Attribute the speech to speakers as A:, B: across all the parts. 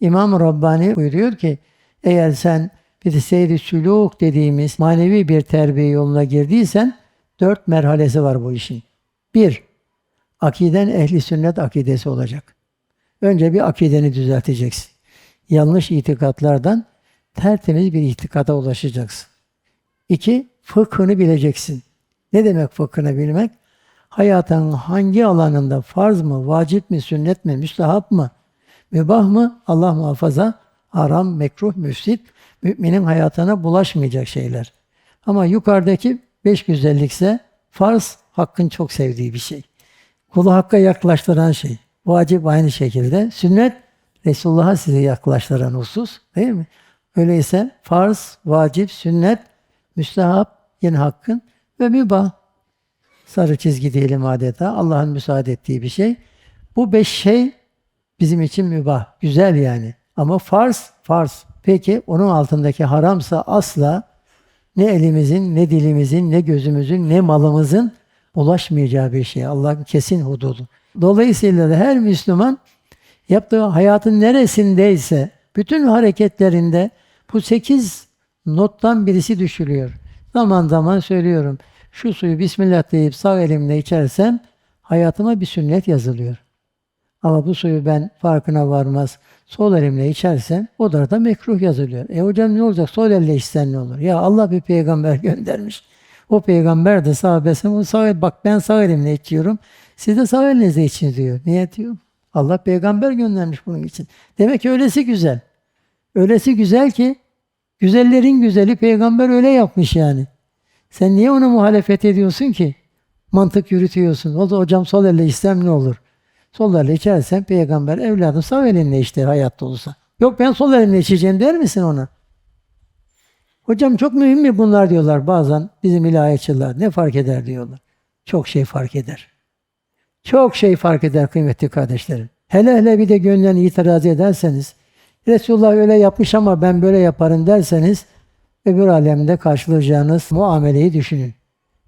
A: İmam Rabbani buyuruyor ki eğer sen bir seyri sülûk dediğimiz manevi bir terbiye yoluna girdiysen dört merhalesi var bu işin. Bir, akiden ehli sünnet akidesi olacak. Önce bir akideni düzelteceksin. Yanlış itikatlardan tertemiz bir itikada ulaşacaksın. İki, fıkhını bileceksin. Ne demek fıkhını bilmek? Hayatın hangi alanında farz mı, vacip mi, sünnet mi, müstahap mı, mübah mı, Allah muhafaza, haram, mekruh, müfsit, müminin hayatına bulaşmayacak şeyler. Ama yukarıdaki beş güzellikse farz, hakkın çok sevdiği bir şey. Kulu hakka yaklaştıran şey. Vacip aynı şekilde. Sünnet, Resulullah'a sizi yaklaştıran husus. Değil mi? Öyleyse farz, vacip, sünnet, müstehap, yine hakkın ve mübah. Sarı çizgi diyelim adeta. Allah'ın müsaade ettiği bir şey. Bu beş şey bizim için mübah. Güzel yani. Ama farz, farz. Peki onun altındaki haramsa asla ne elimizin, ne dilimizin, ne gözümüzün, ne malımızın ulaşmayacağı bir şey. Allah'ın kesin hududu. Dolayısıyla da her Müslüman yaptığı hayatın neresindeyse bütün hareketlerinde bu sekiz nottan birisi düşülüyor. Zaman zaman söylüyorum. Şu suyu Bismillah deyip sağ elimle içersem hayatıma bir sünnet yazılıyor. Ama bu suyu ben farkına varmaz sol elimle içersem o da da mekruh yazılıyor. E hocam ne olacak sol elle içsen ne olur? Ya Allah bir peygamber göndermiş. O peygamber de sahabesine o sağ el, bak ben sağ elimle içiyorum. Siz de sağ elinizle için diyor. Niye diyor? Allah peygamber göndermiş bunun için. Demek ki öylesi güzel. Öylesi güzel ki güzellerin güzeli peygamber öyle yapmış yani. Sen niye ona muhalefet ediyorsun ki? Mantık yürütüyorsun. O da hocam sol elle içsem ne olur? Sol elle içersen peygamber evladım sağ elinle içti hayatta olsa. Yok ben sol elimle içeceğim der misin ona? Hocam çok mühim mi bunlar diyorlar bazen bizim ilahiyatçılar. Ne fark eder diyorlar. Çok şey fark eder. Çok şey fark eder kıymetli kardeşlerim. Hele hele bir de gönlden itiraz ederseniz, Resulullah öyle yapmış ama ben böyle yaparım derseniz, öbür alemde karşılayacağınız muameleyi düşünün.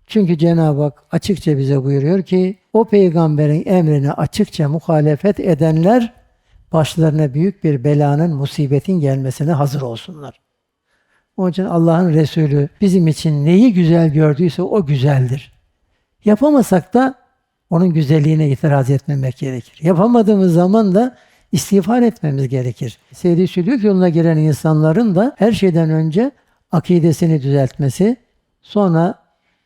A: Çünkü Cenab-ı Hak açıkça bize buyuruyor ki, o peygamberin emrine açıkça muhalefet edenler, başlarına büyük bir belanın, musibetin gelmesine hazır olsunlar. Onun için Allah'ın Resulü bizim için neyi güzel gördüyse o güzeldir. Yapamasak da onun güzelliğine itiraz etmemek gerekir. Yapamadığımız zaman da istiğfar etmemiz gerekir. Seyri sülük yoluna giren insanların da her şeyden önce akidesini düzeltmesi, sonra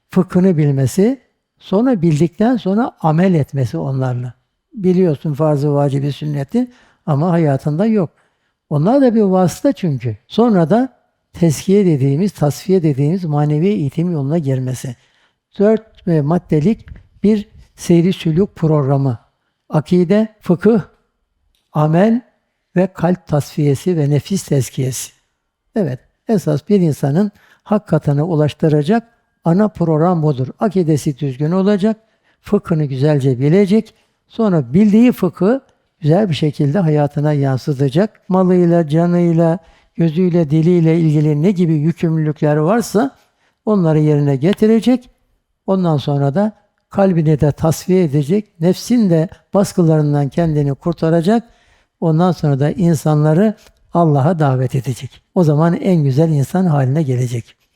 A: fıkhını bilmesi, sonra bildikten sonra amel etmesi onlarla. Biliyorsun farz-ı vacibi sünneti ama hayatında yok. Onlar da bir vasıta çünkü. Sonra da teskiye dediğimiz, tasfiye dediğimiz manevi eğitim yoluna girmesi. Dört maddelik bir seyri sülük programı. Akide, fıkıh, amel ve kalp tasfiyesi ve nefis tezkiyesi. Evet, esas bir insanın hak katına ulaştıracak ana program budur. Akidesi düzgün olacak, fıkhını güzelce bilecek, sonra bildiği fıkı güzel bir şekilde hayatına yansıtacak. Malıyla, canıyla, gözüyle, diliyle ilgili ne gibi yükümlülükler varsa onları yerine getirecek. Ondan sonra da kalbini de tasfiye edecek, nefsin de baskılarından kendini kurtaracak. Ondan sonra da insanları Allah'a davet edecek. O zaman en güzel insan haline gelecek.